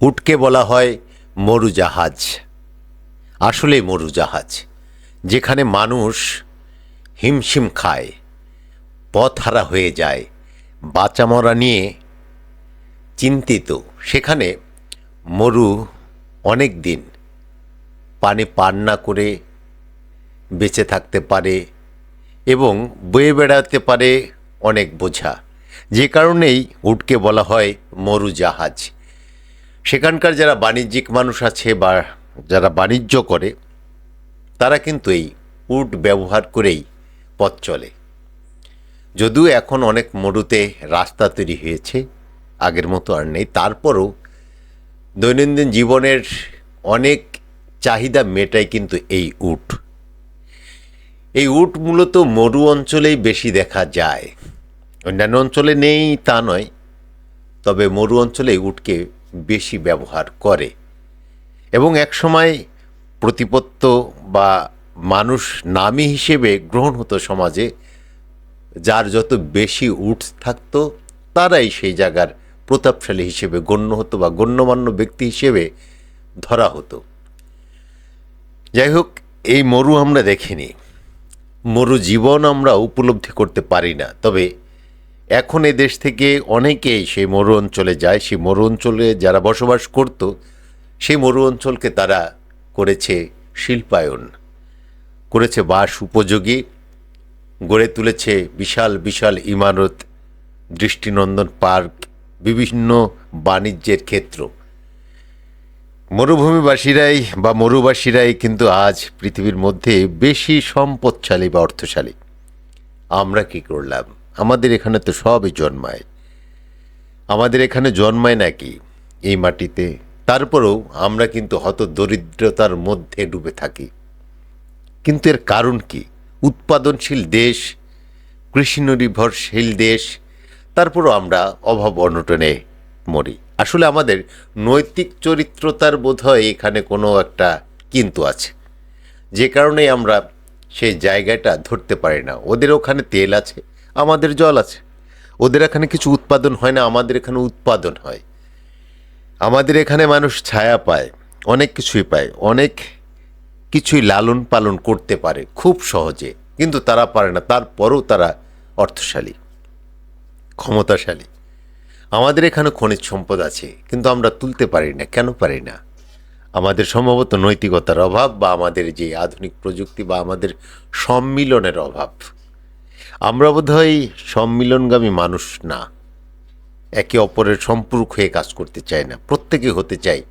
উটকে বলা হয় মরু জাহাজ আসলে মরু জাহাজ যেখানে মানুষ হিমশিম খায়, পথহারা হয়ে যায় বাঁচা মরা নিয়ে চিন্তিত। সেখানে মরু অনেক দিন পানি পান না করে বেঁচে থাকতে পারে এবং বয়ে বেড়াতে পারে অনেক বোঝা। যে কারণেই উটকে বলা হয় মরু জাহাজ সেখানকার যারা বাণিজ্যিক মানুষ আছে বা যারা বাণিজ্য করে, তারা কিন্তু এই উট ব্যবহার করেই পথ চলে। যদিও এখন অনেক মরুতে রাস্তা তৈরি হয়েছে, আগের মতো আর নেই। তারপরও দৈনন্দিন জীবনের অনেক চাহিদা মেটায় কিন্তু এই উট। এই উট মূলত মরু অঞ্চলেই বেশি দেখা যায়। অন্যান্য অঞ্চলে নেই তা নয়, তবে মরু অঞ্চলে উটকে বেশি ব্যবহার করে। এবং একসময় প্রতিপত্ত বা মানুষ নামী হিসেবে গ্রহণ হতো সমাজে, যার যত বেশি উট থাকতো, তারাই সেই জায়গার প্রতাপশালী হিসেবে গণ্য হতো বা গণ্যমান্য ব্যক্তি হিসেবে ধরা হতো। যাই হোক এই মরু আমরা দেখিনি। মরু জীবন আমরা উপলব্ধি করতে পারি না। তবে এখন এ দেশ থেকে অনেকেই সেই মরু অঞ্চলে যায়। সেই মরু অঞ্চলে যারা বসবাস করত, সেই মরু অঞ্চলকে তারা করেছে শিল্পায়ন, করেছে বাস উপযোগী, গড়ে তুলেছে বিশাল বিশাল ইমারত, দৃষ্টিনন্দন পার্ক, বিভিন্ন বাণিজ্যের ক্ষেত্র। মরুভূমিবাসীরাই বা মরুবাসীরাই কিন্তু আজ পৃথিবীর মধ্যে বেশি সম্পদশালী বা অর্থশালী। আমরা কি করলাম? আমাদের এখানে তো সবই জন্মায়। আমাদের এখানে জন্মায় নাকি এই মাটিতে? তারপরেও আমরা কিন্তু হত দরিদ্রতার মধ্যে ডুবে থাকি। কিন্তু এর কারণ কি? উৎপাদনশীল দেশ কৃষি নির্ভরশীল দেশ, তারপরও আমরা অভাব অনটনে মরি। আসলে আমাদের নৈতিক চরিত্রতার বোধ হয় এখানে কোনো একটা কিন্তু আছে। যে কারণে আমরা সেই জায়গাটা ধরতে পারি না। ওদের ওখানে তেল আছে আমাদের জল আছে। ওদের এখানে কিছু উৎপাদন হয় না, আমাদের এখানে উৎপাদন হয়। আমাদের এখানে মানুষ ছায়া পায়, অনেক কিছুই পায়, অনেক কিছুই লালন পালন করতে পারে, খুব সহজে। কিন্তু তারা পারে না, তারপরও তারা অর্থশালী, ক্ষমতাশালী। আমাদের এখানে খনিজ সম্পদ আছে, কিন্তু আমরা তুলতে পারি না, কেন পারি না? আমাদের সম্ভবত নৈতিকতার অভাব বা আমাদের যে আধুনিক প্রযুক্তি বা আমাদের সম্মিলনের অভাব। আমরা বোধহয় সম্মিলনগামী মানুষ না। একে অপরের সম্পর্ক হয়ে কাজ করতে চাই না। প্রত্যেকে হতে চাই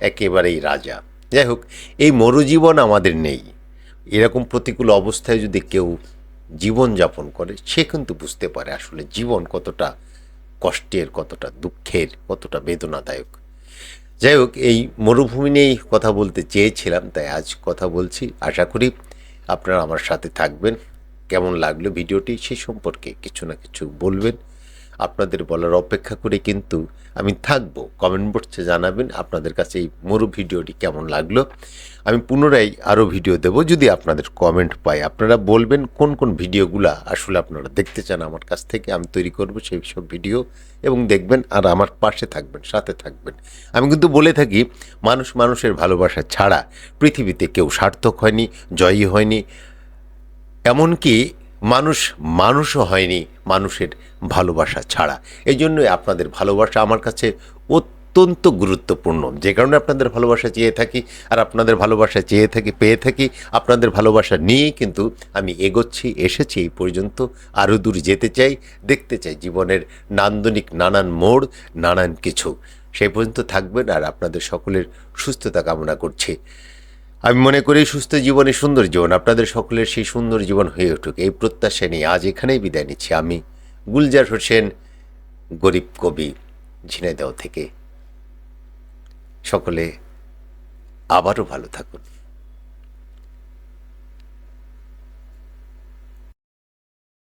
একেবারেই রাজা। যাই হোক, এই মরুজীবন আমাদের নেই। এরকম প্রতিকূল অবস্থায় যদি কেউ জীবন যাপন করে, সে কিন্তু বুঝতে পারে আসলে জীবন কতটা কষ্টের, কতটা দুঃখের, কতটা বেদনাদায়ক। যাই হোক, এই মরুভূমি নিয়েই কথা বলতে চেয়েছিলাম, তাই আজ কথা বলছি। আশা করি আপনারা আমার সাথে থাকবেন। কেমন লাগল ভিডিওটি সে সম্পর্কে কিছু না কিছু বলবেন। আপনাদের বলার অপেক্ষা করে কিন্তু আমি থাকব। কমেন্ট বক্সে জানাবেন আপনাদের কাছে এই মরু ভিডিওটি কেমন লাগল। আমি পুনরায় আরও ভিডিও দেব যদি আপনাদের কমেন্ট পাই। আপনারা বলবেন কোন কোন ভিডিওগুলা আসলে আপনারা দেখতে চান আমার কাছ থেকে, আমি তৈরি করব সেই সব ভিডিও এবং দেখবেন আর আমার পাশে থাকবেন, সাথে থাকবেন। আমি কিন্তু বলে থাকি, মানুষ মানুষের ভালোবাসা ছাড়া পৃথিবীতে কেউ সার্থক হয়নি, জয়ী হয়নি। এমনকি মানুষ মানুষও হয়নি মানুষের ভালোবাসা ছাড়া। এই জন্যই আপনাদের ভালোবাসা আমার কাছে অত্যন্ত গুরুত্বপূর্ণ। যে কারণে আপনাদের ভালোবাসা চেয়ে থাকি আর আপনাদের ভালোবাসা চেয়ে থাকি, পেয়ে থাকি, আপনাদের ভালোবাসা নিয়েই কিন্তু আমি এগোচ্ছি, এসেছি এই পর্যন্ত। আরও দূর যেতে চাই, দেখতে চাই জীবনের নান্দনিক নানান মোড়, নানান কিছু। সেই পর্যন্ত থাকবেন আর আপনাদের সকলের সুস্থতা কামনা করছি। আমি মনে করি সুস্থ জীবনে সুন্দর জীবন, আপনাদের সকলের সেই সুন্দর জীবন হয়ে উঠুক। এই প্রত্যাশা নিয়ে আজ এখানেই বিদায় নিচ্ছি। আমি গুলজার হোসেন, গরিব কবি ঝিনাইদহ থেকে। সকলে আবারও ভালো থাকুন।